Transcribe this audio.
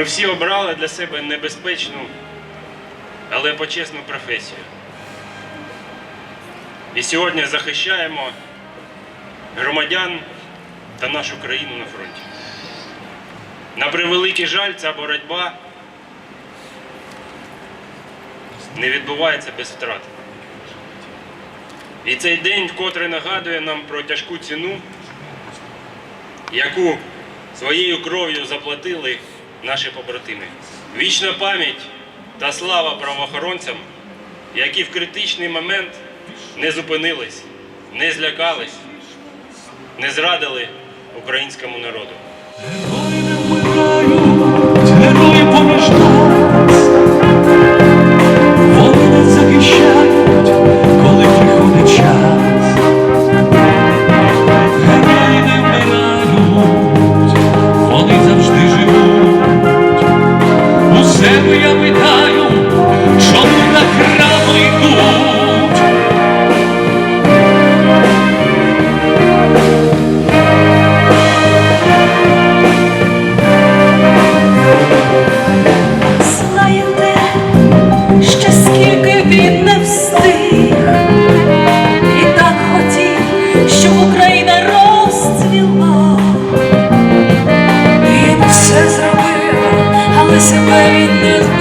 Ми всі обрали для себе небезпечну, але почесну професію. І сьогодні захищаємо громадян та нашу країну на фронті. На превеликий жаль, ця боротьба не відбувається без втрат. І цей день вкотре нагадує нам про тяжку ціну, яку своєю кров'ю заплатили наші побратими. Вічна пам'ять та слава правоохоронцям, які в критичний момент не зупинились, не злякались, не зрадили українському народу. 不要为他。away in this